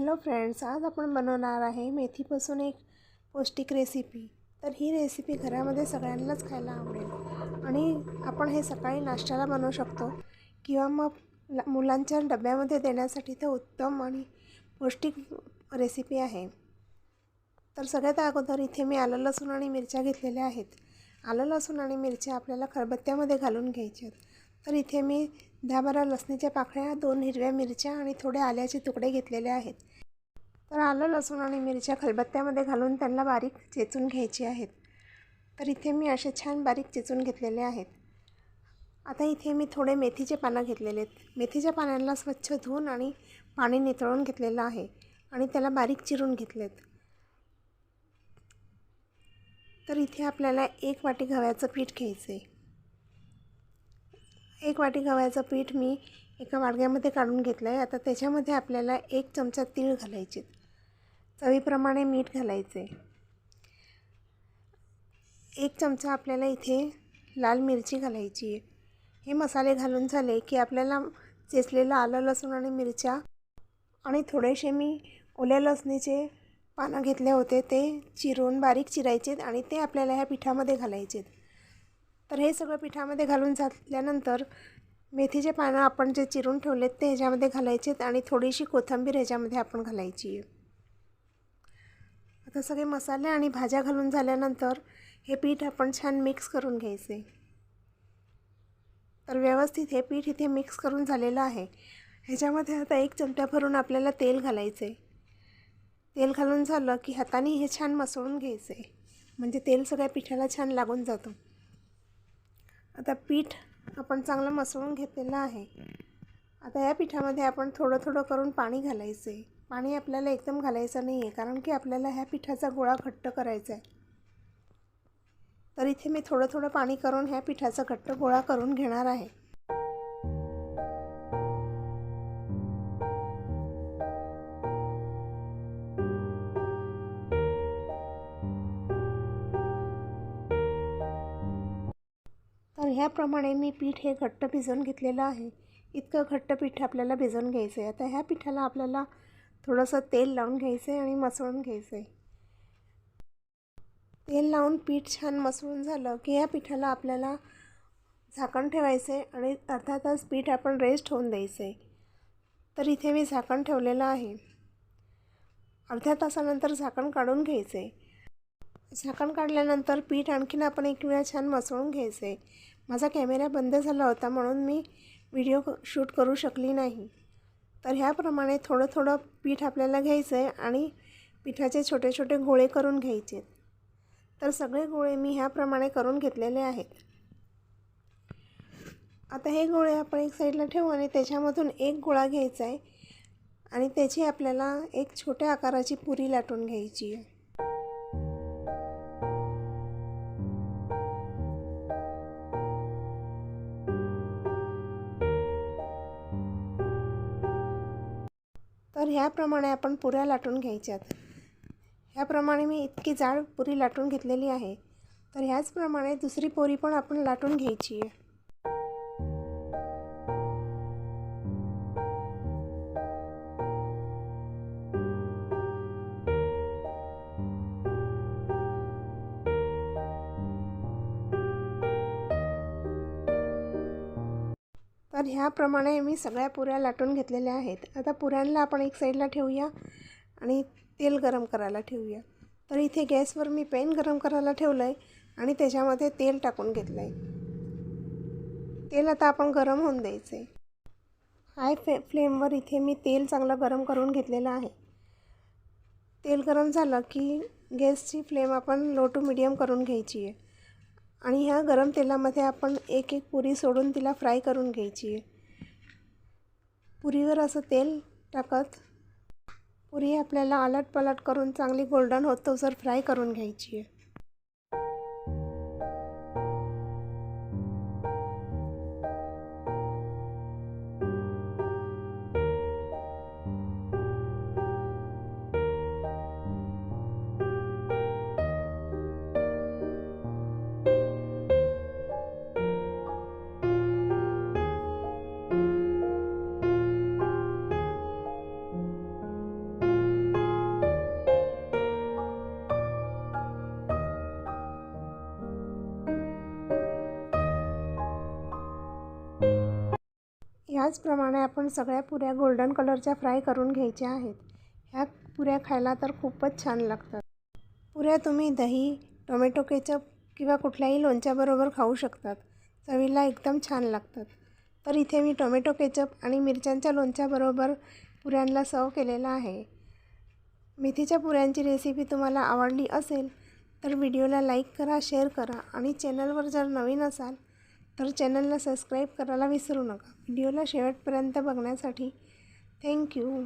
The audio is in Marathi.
हॅलो फ्रेंड्स आज आपण बनवणार आहे मेथीपासून एक पौष्टिक रेसिपी तर ही रेसिपी घरामध्ये सगळ्यांनाच खायला आवडेल. आणि आपण हे सकाळी नाश्त्याला बनवू शकतो किंवा मग मुलांच्या डब्यामध्ये देण्यासाठी तर उत्तम आणि पौष्टिक रेसिपी आहे. तर सगळ्यात अगोदर इथे मी आलं लसूण आणि मिरच्या घेतलेल्या आहेत. आलं लसूण आणि मिरच्या आपल्याला खरबत्त्यामध्ये घालून घ्यायच्या आहेत. तर इथे मी दहा बारा लसणीच्या पाकळ्या दोन हिरव्या मिरच्या आणि थोडे आल्याचे तुकडे घेतलेले आहेत. तर आलं लसूण आणि मिरच्या खलबत्त्यामध्ये घालून त्यांना बारीक चेचून घ्यायची आहेत. तर इथे मी असे छान बारीक चेचून घेतलेले आहेत. आता इथे मी थोडे मेथीचे पानं घेतलेले आहेत. मेथीच्या पानांना स्वच्छ धुवून आणि पाणी नितळून घेतलेलं आहे आणि त्याला बारीक चिरून घेतलेत. तर इथे आपल्याला एक वाटी गव्याचं पीठ घ्यायचं आहे एक वाटी गव्याचं पीठ मी एका वाडग्यामध्ये काढून घेतलं आहे आता त्याच्यामध्ये आपल्याला एक चमचा तीळ घालायचे चवीप्रमाणे मीठ घालायचे. एक चमचा आपल्याला इथे लाल मिरची घालायची आहे. हे मसाले घालून झाले की आपल्याला चेचलेलं आलं लसूण आणि मिरच्या आणि थोडेसे मी ओल्या लसणीचे पानं घेतले होते ते चिरून बारीक चिरायचे आणि ते आपल्याला ह्या पिठामध्ये घालायचे तर हे सगळं पिठामध्ये घालून झाल्यानंतर मेथीचे पानं आपण जे चिरून ठेवलेत ते ह्याच्यामध्ये घालायचेत आणि थोडीशी कोथिंबीर ह्याच्यामध्ये आपण घालायची आहे. आता सगळे मसाले आणि भाज्या घालून झाल्यानंतर हे पीठ आपण छान मिक्स करून घ्यायचे. तर व्यवस्थित हे पीठ इथे मिक्स करून झालेलं आहे. ह्याच्यामध्ये आता एक चमचा भरून आपल्याला तेल घालायचं. आहे तेल घालून झालं की हाताने हे छान मसळून घ्यायचं. आहे म्हणजे तेल सगळ्या पिठाला छान लागून जातं. आता पीठ आपण चांगलं मसळून घेतलेलं आहे. आता या पिठामध्ये आपण थोडं थोडं करून पाणी घालायचं आहे पाणी आपल्याला एकदम घालायचं नाही आहे कारण की आपल्याला ह्या पिठाचा गोळा घट्ट करायचा आहे तर इथे मी थोडं थोडं पाणी करून ह्या पिठाचा घट्ट गोळा करून घेणार आहे. तर ह्याप्रमाणे मी पीठ हे घट्ट भिजवून घेतलेलं आहे. इतकं घट्ट पीठ आपल्याला भिजवून घ्यायचं आहे आता ह्या पिठाला आपल्याला थोडंसं तेल लावून घ्यायचं आहे आणि मसळून घ्यायचं आहे तेल लावून पीठ छान मसळून झालं की या पिठाला आपल्याला झाकण ठेवायचं आहे आणि अर्धा तास पीठ आपण रेस्ट होऊन द्यायचं आहे तर इथे मी झाकण ठेवलेलं आहे. अर्ध्या तासानंतर झाकण काढून घ्यायचं आहे झाकण काढल्यानंतर पीठ आणखीन आपण एक वेळा छान मसळून घ्यायचं आहे माझा कॅमेरा बंद झाला होता म्हणून मी व्हिडिओ शूट करू शकली नाही. तर ह्याप्रमाणे थोडं थोडं पीठ आपल्याला घ्यायचं आहे आणि पिठाचे छोटे छोटे गोळे करून घ्यायचे. तर सगळे गोळे मी ह्याप्रमाणे करून घेतलेले आहेत. आता हे गोळे आपण एक साईडला ठेवू आणि त्याच्यामधून एक गोळा घ्यायचा आहे आणि त्याची आपल्याला एक छोट्या आकाराची पुरी लाटून घ्यायची आहे ह्याप्रमाणे आपण पुऱ्या लाटून घ्यायच्यात. ह्याप्रमाणे मी इतकी जाड पुरी लाटून घेतलेली आहे. तर ह्याचप्रमाणे दुसरी पोरी पण आपण लाटून घ्यायची आहे तर ह्याप्रमाणे मी सगळ्या पुऱ्या लाटून घेतलेल्या आहेत. आता पुऱ्यांना आपण एक साईडला ठेवूया आणि तेल गरम करायला ठेवूया. तर इथे गॅसवर मी पेन गरम करायला ठेवलं आहे आणि त्याच्यामध्ये तेल टाकून घेतलं आहे तेल आता आपण गरम होऊन द्यायचं आहे हाय फे फ्लेमवर इथे मी तेल चांगलं गरम करून घेतलेलं आहे. तेल गरम झालं की गॅसची फ्लेम आपण लो टू मिडियम करून घ्यायची आहे आणि ह्या गरम तेलामध्ये आपण एक एक पुरी सोडून तिला फ्राय करून घ्यायची. आहे पुरीवर असं तेल टाकत पुरी आपल्याला आलट पलट करून चांगली गोल्डन होत जर फ्राय करून घ्यायची. आहे त्याचप्रमाणे आपण सगळ्या पुऱ्या गोल्डन कलरच्या फ्राय करून घ्यायच्या आहेत. ह्या पुऱ्या खायला तर खूपच छान लागतात. पुऱ्या तुम्ही दही टोमॅटो केचप किंवा कुठल्याही लोणच्याबरोबर खाऊ शकतात. चवीला एकदम छान लागतात. तर इथे मी टोमॅटो केचप आणि मिरच्यांच्या लोणच्याबरोबर पुऱ्यांना सर्व केलेला आहे. मेथीच्या पुऱ्यांची रेसिपी तुम्हाला आवडली असेल तर व्हिडिओला लाईक करा शेअर करा आणि चॅनलवर जर नवीन असाल तर चॅनलला सबस्क्राईब करायला विसरू नका. व्हिडिओला शेवटपर्यंत बघण्यासाठी थँक्यू.